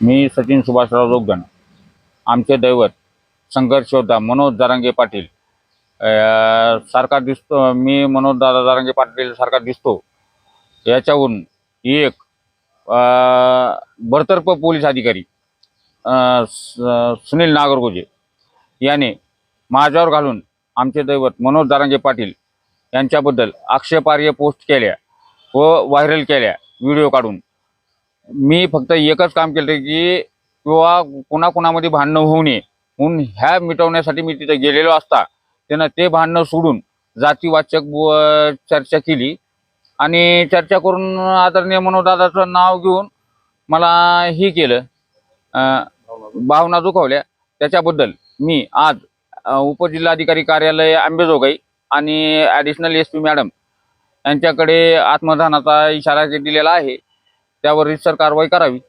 मी सचिन सुभाषराव जोगदण आमचे दैवत संघर्ष योद्धा मनोज दारांगे पाटील. सारखा दिसतो मी मनोज दादा जारांगे पाटील सारखा दिसतो. याच्यावरून एक अं, बडतर्फ पोलीस अधिकारी स- सुनील नागरगोजे याने माझ्यावर घालून आमचे दैवत मनोज दारांगे पाटील यांच्याबद्दल आक्षेपार्ह पोस्ट केल्या व व्हायरल केल्या व्हिडिओ काढून. मी फक्त एकच काम केलं की किंवा कोणाकोणामध्ये भांडणं होऊ नये. म्हणून ह्या मिटवण्यासाठी मी तिथे गेलेलो असता. त्यानं ते भांडणं सोडून जातीवाचक चर्चा केली. आणि चर्चा करून आदरणीय मनोदादाचं नाव घेऊन मला हे केलं. भावना दुखावल्या. त्याच्याबद्दल मी आज उपजिल्हाधिकारी कार्यालय आंबेजोगाई आणि ॲडिशनल एस पी मॅडम यांच्याकडे आत्मदानाचा इशारा दिलेला आहे त्यावर रितसर कारवाई करावी.